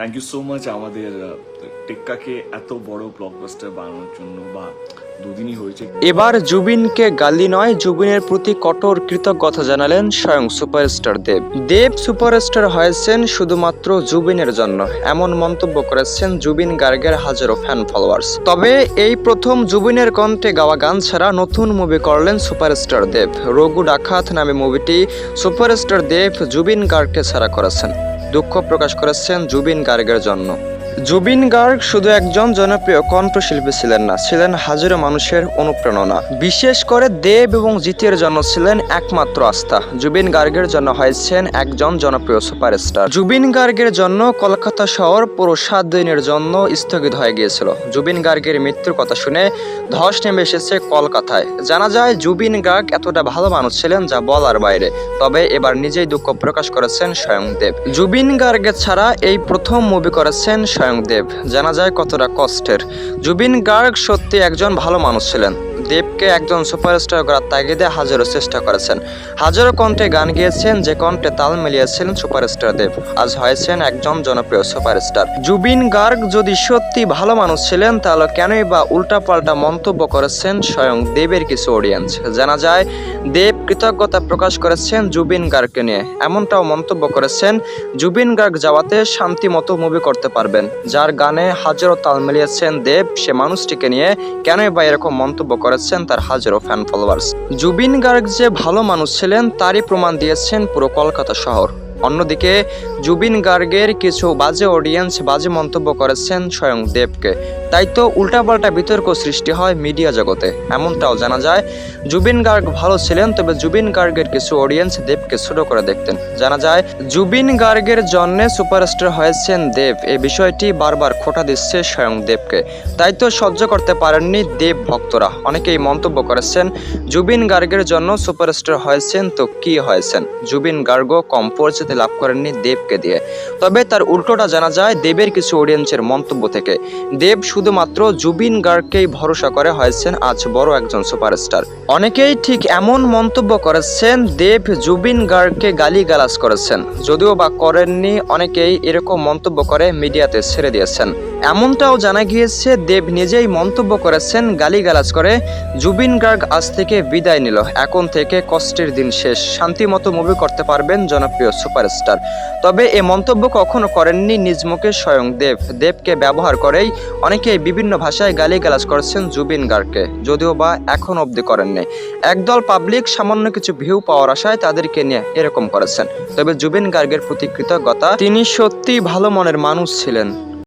Thank you so much আমাদের টেক্কাকে এত বড় ব্লকবাস্টার বানানোর জন্য বা দুদিনই হয়েছে। এবার জুবিনকে গালি নয়, জুবিনের প্রতি কঠোর কৃতজ্ঞতা জানালেন স্বয়ং সুপারস্টার দেব। দেব সুপারস্টার হয়েছেন শুধুমাত্র জুবিনের জন্য, এমন মন্তব্য করেছেন জুবিন গার্গের হাজারো ফ্যান ফলোয়ার্স তবে এই প্রথম জুবিনের কণ্ঠে গাওয়া গান ছাড়া নতুন মুভি করলেন সুপারস্টার দেব। রঘু ডাকাত নামে মুভিটি সুপারস্টার দেব জুবিন গার্গকে ছাড়া করেছেন। দুঃখ প্রকাশ করেছেন জুবিন গার্গের জন্য। জুবিন গার্গ শুধু একজন জনপ্রিয় কণ্ঠশিল্পী ছিলেন না, ছিলেন হাজারো মানুষের অনুপ্রেরণা। বিশেষ করে দেব এবং জিতের জন্য ছিলেন একমাত্র আস্থা। জুবিন গার্গের জন্য হয়েছেন একজন জনপ্রিয় সুপারস্টার। জুবিন গার্গের জন্য কলকাতা শহর পুরো সাত দিনের জন্য স্থগিত হয়ে গিয়েছিল। জুবিন গার্গের মৃত্যুর কথা শুনে ধস নেমে এসেছে কলকাতায়। জানা যায়, জুবিন গার্গ এতটা ভালো মানুষ ছিলেন যা বলার বাইরে, তবে এবার নিজেই দুঃখ প্রকাশ করেছেন স্বয়ং দেব। জুবিন গার্গের ছাড়া এই প্রথম মুভি করেছেন স্বয়ং দেব। জানা যায় কতটা কষ্টের। জুবিন গার্গ সত্যি একজন ভালো মানুষ ছিলেন। দেবকে একজন সুপারস্টার করার তাগিদে হাজারো চেষ্টা করেছেন। হাজারো কণ্ঠে গান গিয়েছেন, যে কণ্ঠে তাল মিলিয়েছিলেন সুপারস্টার দেব। আজ হয়েছেন একজন জনপ্রিয় সুপারস্টার। জুবিন গার্গ যদি সত্যি ভালো মানুষ ছিলেন, তাহলে কেনই বা উল্টাপাল্টা মন্তব্য করেছেন স্বয়ং দেবের কিছু অডিয়েন্স জানা যায়, দেব কৃতজ্ঞতা প্রকাশ করেছেন জুবিন গার্গকে নিয়ে। এমনটাও মন্তব্য করেছেন, জুবিন গার্গ যাওয়াতে শান্তি মতো মুভি করতে পারবেন। যার গানে হাজারো তাল মিলিয়েছেন দেব, সে মানুষটিকে নিয়ে কেনই বা এরকম মন্তব্য করেছেন তার হাজারো ফ্যান ফলোয়ার্স জুবিন গার্গ যে ভালো মানুষ ছিলেন, তারই প্রমাণ দিয়েছেন পুরো কলকাতা শহর। অন্যদিকে, জুবিন গার্গের কিছু বাজে অডিয়েন্স বাজে মন্তব্য করেছেন স্বয়ং দেবকে। তাই তো উল্টাপাল্টা বিতর্ক সৃষ্টি হয় মিডিয়া জগতে। এমনটাও জানা যায়, জুবিন গার্গ ভালো ছিলেন, তবে জুবিন গার্গের কিছু অডিয়েন্স দেবকে ছোট করে দেখতেন। জানা যায়, জুবিন গার্গের জন্যে সুপারস্টার হয়েছেন দেব। এই বিষয়টি বারবার খোটা দিচ্ছে স্বয়ং দেবকে। তাই তো সহ্য করতে পারেননি দেব ভক্তরা। অনেকেই মন্তব্য করেছেন, জুবিন গার্গের জন্য সুপারস্টার হয়েছেন তো কি হয়েছেন? জুবিন গার্গ কম পরিচিতি লাভ করেননি দেবকে দিয়ে। তবে তার উল্টোটা জানা যায়, দেবের কিছু অডিয়েন্সের মন্তব্য থেকে। দেব শুধুমাত্র জুবিন গার্গকেই ভরসা করে হয়েছেন আজ বড় একজন সুপারস্টার। অনেকেই ঠিক এমন মন্তব্য করেছেন, দেব জুবিন গার্গকে গালি গালাজ করেছেন। যদিও বা করেননি, অনেকেই এরকম মন্তব্য করে মিডিয়াতে ছেড়ে দিয়েছেন। এমনটাও জানা গিয়েছে, দেব নিজেই মন্তব্য করেছেন গালিগালাজ করে, জুবিন গার্গ আজ থেকে বিদায় নিল। এখন থেকে কষ্টের দিন শেষ। শান্তিমতো মুভি করতে পারবেন জনপ্রিয় সুপারস্টার। তবে এ মন্তব্য কখনো করেননি নিজ মুখে স্বয়ং দেব। দেবকে ব্যবহার করেই অনেকেই বিভিন্ন ভাষায় গালিগালাজ করেছেন জুবিন গার্গকে, যদিও বা এখন অবধি করেননি। একদল পাবলিক সামান্য কিছু ভিউ পাওয়ার আশায় তাদেরকে নিয়ে এরকম করেছেন। তবে জুবিন গার্গের প্রতি কৃতজ্ঞতা, তিনি সত্যি ভালো মনের মানুষ ছিলেন।